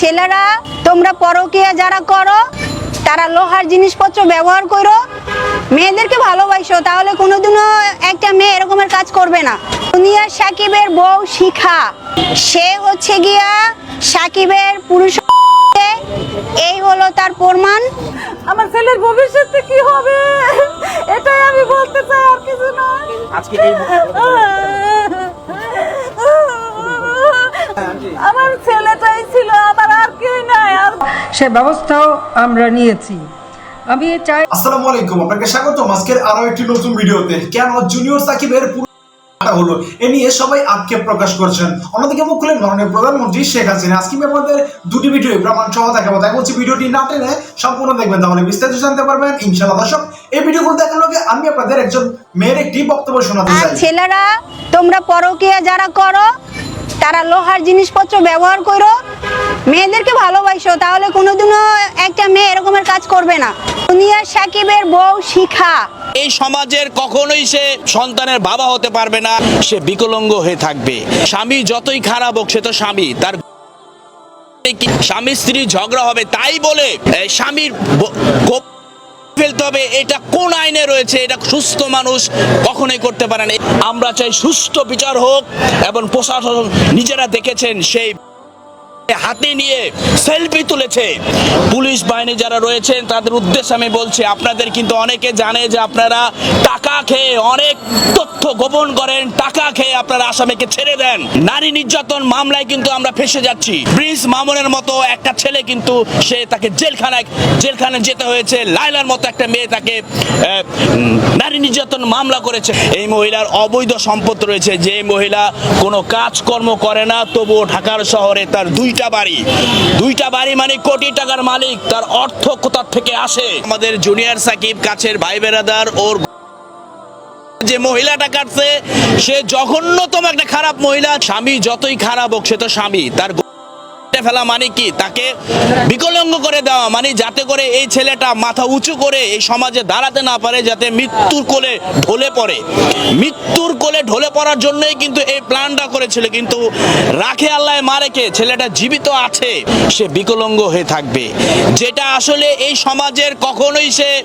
ছেলেরা তোমরা পরকিয়া যারা করো তারা লোহার জিনিসপত্র ব্যবহার করো। মেয়েদেরকে ভালোবাসো তাহলে কোনোদিনও একটা মেয়ে এরকমের কাজ করবে না। দুনিয়া সাকিবের বউ শিখা। সে হচ্ছে গিয়া সাকিবের পুরুষ এই হলো তার প্রমাণ। আমার ছেলের ভবিষ্যতে কি হবে? এটাই আমি বলতে চাই আর কিছু না। আজকে এই আমার ছেলেটাই ছিল আর নাই আর সে ব্যবস্থাও আমরা নিয়েছি। আমি চাই আসসালামু আলাইকুম আপনাকে স্বাগতম। আজকের আরও একটি নতুন ভিডিওতে। কেন জুনিয়র সাকিবের হলো এ নিয়ে সবাই আক্ষেপ প্রকাশ করছেন। অন্যদিকে মুখ খুলেন মাননীয় প্রধানমন্ত্রী শেখ হাসিনা। আজকে আমি আপনাদের দুটি ভিডিও প্রমাণ সহ দেখাবো। তাই বলছি ভিডিওটি না টেনে সম্পূর্ণ দেখবেন। তাহলে বিস্তারিত জানতে পারবেন ইনশাআল্লাহ। দর্শক এই ভিডিওগুলো দেখার লগে আমি আপনাদের একজন মেয়ের একটি বক্তব্য শোনাতে চাই। ছেলেরা তোমরা পরকীয়া যারা করো তারা লোহার জিনিসপত্র ব্যবহার করো, মেয়েদেরকে ভালোবাসো, তাহলে কোনোদিনও একটা মেয়ে এরকমের কাজ করবে না। দুনিয়া সাকিবের বউ শিখা। এই সমাজের কখনোই সে সন্তানের বাবা হতে পারবে না, সে বিকলঙ্গ হয়ে থাকবে। স্বামী যতই খারাপ হোক, সে তো স্বামী। তার স্বামী স্ত্রী ঝগড়া হবে, তাই বলে স্বামীর ফেলতে হবে, এটা কোন আইনে রয়েছে, এটা সুস্থ মানুষ কখনোই করতে পারে না। আমরা চাই সুস্থ বিচার হোক, এবং প্রশাসন নিজেরা দেখেছেন সেই হাতে নিয়ে সেলফি তুলেছে। পুলিশ বাহিনী যারা রয়েছেন, তাদের উদ্দেশ্যে আমি বলছি, আপনাদের কিন্তু অনেকে জানে যে আপনারা টাকা খেয়ে অনেক তথ্য গোপন করেন, টাকা খেয়ে আপনারা আসামিকে ছেড়ে দেন। নারী নির্যাতন মামলায় কিন্তু আমরা ফেসে যাচ্ছি। ব্রিজ মামুনের মতো একটা ছেলে কিন্তু সে তাকে জেলখানায় জেলখানায় যেতে হয়েছে। লাইলার মতো একটা মেয়ে তাকে নারী নির্যাতন মামলা করেছে। এই মহিলার অবৈধ সম্পদ রয়েছে। যে মহিলা কোনো কাজকর্ম করে না, তবুও ঢাকার শহরে তার দুইটা বাড়ি। দুইটা বাড়ি মানে কোটি টাকার মালিক, তার অর্থ কোথার থেকে আসে? আমাদের জুনিয়র সাকিব, কাছের ভাই বেরাদার, ওর যে মহিলাটা কাটছে, সে জঘন্যতম একটা খারাপ মহিলা। স্বামী যতই খারাপ হোক, সে তো স্বামী। তার কেটে ফেলা মানে কি? তাকে বিকলঙ্গ করে দেওয়া মানে যাতে করে এই ছেলেটা মাথা উঁচু করে এই সমাজে দাঁড়াতে না পারে, যাতে মৃত্যুর কোলে ঢলে পড়ে। মৃত্যুর কোলে ঢলে পড়ার জন্যই কিন্তু এই প্ল্যানটা করেছিল, কিন্তু রাখে আল্লাহ মারেকে ছেলেটা জীবিত আছে, সে বিকলঙ্গ হয়ে থাকবে। যেটা আসলে এই সমাজের কখনোই সে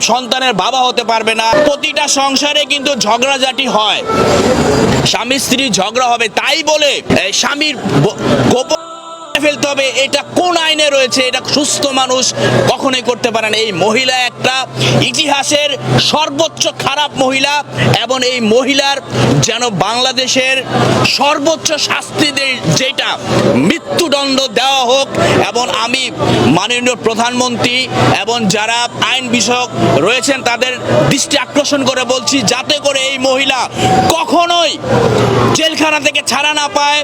সন্তানের বাবা হতে পারবে না। প্রতিটা সংসারে কিন্তু ঝগড়াঝাটি হয়। স্বামী স্ত্রী ঝগড়া হবে, তাই বলে স্বামীর ব- গোপন ফেলতে হবে। এটা কোন আইনে রয়েছে? এটা সুস্থ মানুষ কখনোই করতে পারে না। এই মহিলা একটা ইতিহাসের সর্বোচ্চ খারাপ মহিলা এবং এই মহিলার যেন বাংলাদেশের সর্বোচ্চ শাস্তি যেটা মৃত্যুদণ্ড দেওয়া হোক এবং আমি মাননীয় প্রধানমন্ত্রী এবং যারা আইন বিষয়ক রয়েছেন তাদের দৃষ্টি আকর্ষণ করে বলছি, যাতে করে এই মহিলা কখনোই জেলখানা থেকে ছাড়া না পায়,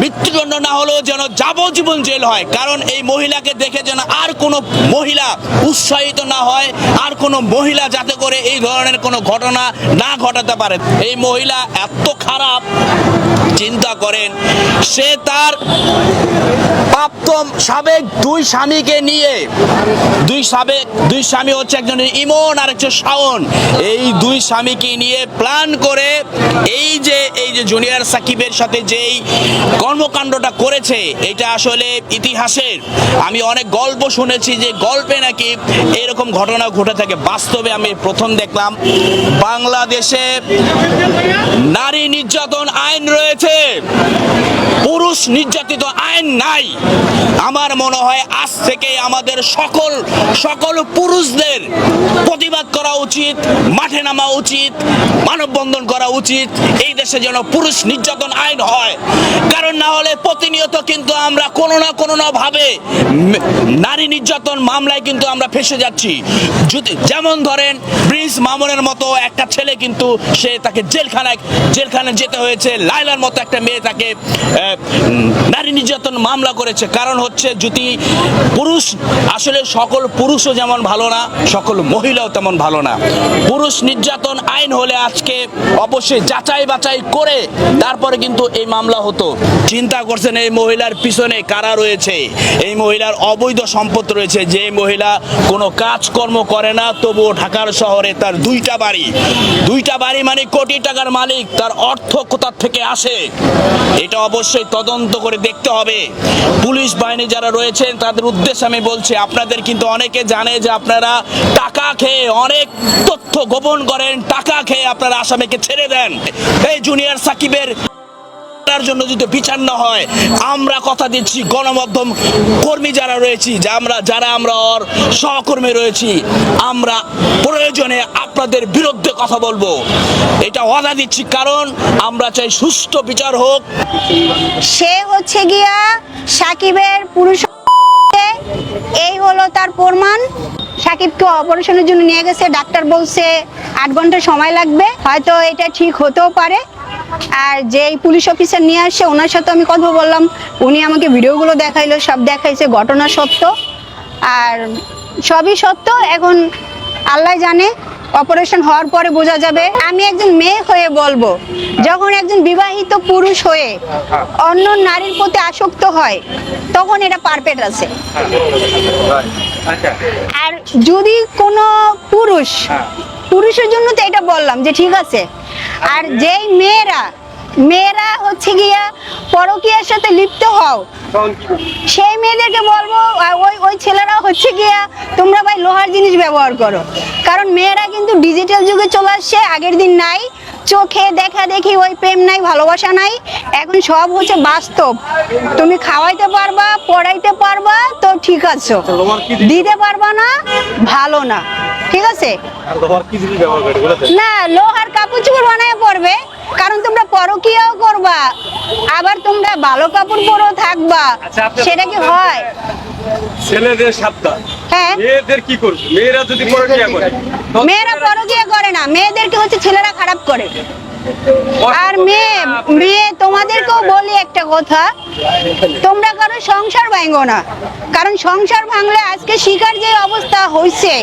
মৃত্যুদণ্ড না হলেও যেন যাবজ্জীবন জেল হয়। কারণ এই মহিলাকে দেখে যেন আর কোনো মহিলা উৎসাহিত না হয়, আর কোনো মহিলা যাতে করে এই ধরনের কোনো ঘটনা না ঘটাতে পারে। এই মহিলা এত খারাপ, চিন্তা করেন, সে তার প্রাপ্ত সাবেক দুই স্বামীকে নিয়ে, দুই সাবেক, দুই স্বামী হচ্ছে একজন ইমন আর একজন শাওন। এই দুই স্বামীকে নিয়ে প্ল্যান করে এই যে এই যে জুনিয়র সাকিবের সাথে যেই কর্মকাণ্ডটা করেছে, এটা আসলে ইতিহাসের। আমি অনেক গল্প শুনেছি যে গল্পে নাকি এরকম ঘটনা ঘটে থাকে। বাস্তবে আমি প্রথম দেখলাম, বাংলাদেশে নারী নির্যাতন আইন রয়েছে। পুরুষ নির্যাতিত আইন নাই। আমার মনে হয় আজ থেকে আমাদের সকল সকল পুরুষদের প্রতিবাদ করা উচিত, মাঠে নামা উচিত, মানববন্ধন করা উচিত। এই দেশে যেন পুরুষ নির্যাতন আইন হয়। কারণ না হলে প্রতিনিয়ত কিন্তু আমরা কোনো না কোনো না ভাবে নারী নির্যাতন মামলায় কিন্তু আমরা ফেসে যাচ্ছি। যদি যেমন ধরেন ব্রিজ মামুনের মতো একটা ছেলে কিন্তু সে তাকে জেলখানায় জেলখানায় যেতে হয়েছে। লাইলার মতো একটা মেয়ে তাকে নারী নির্যাতন মামলা করেছে। কারণ হচ্ছে যদি পুরুষ আসলে সকল পুরুষও যেমন ভালো না, সকল মহিলাও তেমন ভালো না। পুরুষ নির্যাতন আইন হলে আজকে অবশ্যই যাচাই বাছাই করে তারপরে কিন্তু এই মামলা হতো। চিন্তা করছেন এই মহিলার পিছনে কারা রয়েছে? এই মহিলার অবৈধ সম্পদ রয়েছে। যে মহিলা কোনো কাজকর্ম করে না, তবুও ঢাকার শহরে তার দুইটা বাড়ি। দুইটা বাড়ি মানে কোটি টাকার মালিক, তার অর্থ কোথার থেকে আসে? এটা অবশ্যই তদন্ত করে দেখতে হবে। পুলিশ বাহিনী যারা রয়েছেন, তাদের উদ্দেশ্যে আমি বলছি, আপনাদের কিন্তু অনেকে জানে যে আপনারা টাকা খেয়ে অনেক তথ্য গোপন করেন, টাকা খেয়ে আপনারা আসামিকে ছেড়ে দেন। এই জুনিয়র সাকিবের তার জন্য যদি বিচার না হয়, আমরা কথা দিচ্ছি, গণমাধ্যম কর্মী যারা রয়েছি, যে আমরা, যারা আমরা ওর সহকর্মী রয়েছি, আমরা প্রয়োজনে আপনাদের বিরুদ্ধে কথা বলব। এটা ওয়াদা দিচ্ছি, কারণ আমরা চাই সুষ্ঠু বিচার হোক। সে হচ্ছে গিয়া সাকিবের পুরুষ এই হলো তার প্রমাণ। সাকিবকে অপারেশনের জন্য নিয়ে গেছে, ডাক্তার বলছে আট ঘণ্টা সময় লাগবে। হয়তো এটা ঠিক হতেও পারে। আর যেই পুলিশ অফিসার নিয়ে আসছে ওনার সাথে আমি কথা বললাম। উনি আমাকে ভিডিওগুলো দেখাইলো, সব দেখাইছে, ঘটনা সত্য। আর সবই সত্য, এখন আল্লাহ জানে, অপারেশন হওয়ার পরে বোঝা যাবে। আমি একজন মেয়ে হয়ে বলব, যখন একজন বিবাহিত পুরুষ হয়ে অন্য নারীর প্রতি আসক্ত হয়, তখন এটা পারপেট আছে। আর যদি কোনো পুরুষ, পুরুষের জন্য তো এটা বললাম যে ঠিক আছে আর যেই মেয়েরা মেয়েরা হচ্ছে গিয়া পরকীয়ার সাথে লিপ্ত হও। সেই মেয়েদেরকে বলব ওই ওই ছেলেরা হচ্ছে গিয়া তোমরা ভাই লোহার জিনিস ব্যবহার করো। কারণ মেয়েরা কিন্তু ডিজিটাল যুগে চলে আসছে আগের দিন নাই। চোখে দেখা দেখি ওই প্রেম নাই ভালোবাসা নাই। এখন সব হচ্ছে বাস্তব। তুমি খাওয়াইতে পারবা পড়াইতে পারবা তো ঠিক আছে। দিতে পারবা না ভালো না। ঠিক আছে? না লোহার কাপড় চোপড় বানায় পড়বে কারণ তোমরা পরকীয়াও করবা আবার তোমরা ভালো কাপড় পরেও থাকবা। আচ্ছা, সেটা কি হয়? ছেলেদের সাবধান। হ্যাঁ। মেয়েদের কি করবে? মেয়েরা যদি পরকীয়া করে মেয়েরা পরকীয়া করে না মেয়েদেরকে হচ্ছে ছেলেরা খারাপ করে। আর মেয়ে মেয়ে তোমাদেরকেও বলি একটা কথা। তোমরা কারও সংসার ভাঙো না। কারণ সংসার ভাঙলে আজকে শিকার যে অবস্থা হয়েছে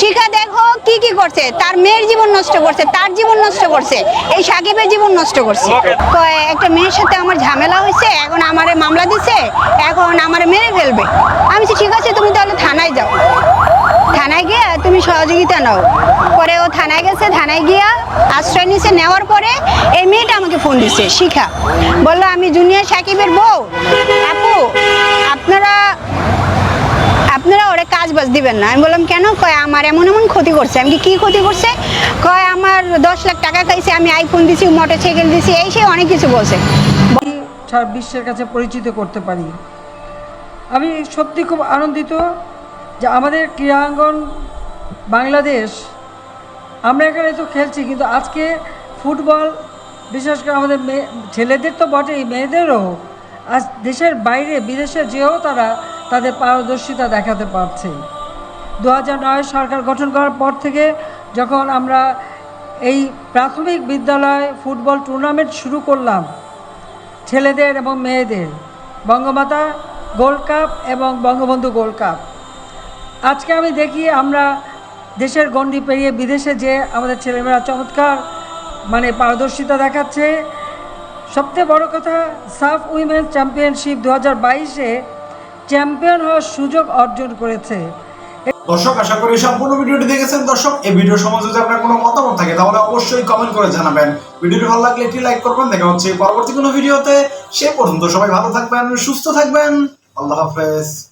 শিখা দেখো কি কি করছে। তার মেয়ের জীবন নষ্ট করছে তার জীবন নষ্ট করছে এই সাকিবের জীবন নষ্ট করছে। কয়, একটা মেয়ের সাথে আমার ঝামেলা হয়েছে এখন আমারে মামলা দিছে এখন আমারে মেরে ফেলবে। আমি ঠিক আছে তুমি তাহলে থানায় যাও। থানায় গিয়ে তুমি সহযোগিতা নাও। পরে ও থানায় গেছে, থানায় গিয়া আশ্রয় নিছে। নেওয়ার পরে এই মেয়েটা আমাকে ফোন দিছে, শিখা। বলল, আমি জুনিয়র সাকিবের বউ। আপু, আপনারা আপনারা ওরে কাজ বাজ দিবেন না। আমি বললাম, কেন? কয়, আমার এমন এমন ক্ষতি করছে। আমি কি ক্ষতি করছে? কয়, আমার দশ লাখ টাকা খাইছে, আমি আইফোন দিছি মোটর সাইকেল দিছি, এই সেই অনেক কিছু বলছে। বিশ্বের কাছে পরিচিত করতে পারি। আমি সত্যি খুব আনন্দিত যে আমাদের ক্রীড়াঙ্গন বাংলাদেশ, আমরা এখানে তো খেলছি, কিন্তু আজকে ফুটবল, বিশেষ করে আমাদের মেয়ে ছেলেদের তো বটেই, মেয়েদেরও। আজ দেশের বাইরে, বিদেশে যেও তারা তাদের পারদর্শিতা দেখাতে পারছে। দু নয় সরকার গঠন করার পর থেকে যখন আমরা এই প্রাথমিক বিদ্যালয় ফুটবল টুর্নামেন্ট শুরু করলাম, ছেলেদের এবং মেয়েদের, বঙ্গমাতা গোল্ড কাপ এবং বঙ্গবন্ধু গোল্ড কাপ। আজকে আমি দেখি আমরা দেশের গণ্ডি পেরিয়ে বিদেশে যে আমাদের ছেলেমেয়েরা চমৎকার মানে পারদর্শিতা দেখাচ্ছে। সবচেয়ে বড় কথা, সাফ উইমেন্স চ্যাম্পিয়নশিপ দু হাজার বাইশে চ্যাম্পিয়ন হওয়ার সুযোগ অর্জন করেছে। দর্শক, আশা করি সম্পূর্ণ ভিডিওটি দেখেছেন। দর্শক, এই ভিডিও সম্বন্ধে যদি আপনার কোনো মতামত থাকে, তাহলে অবশ্যই কমেন্ট করে জানাবেন। ভিডিওটি ভালো লাগলে একটি লাইক করবেন। দেখা হচ্ছে পরবর্তী কোনো ভিডিওতে। সে পর্যন্ত সবাই ভালো থাকবেন, সুস্থ থাকবেন। আল্লাহ হাফেজ।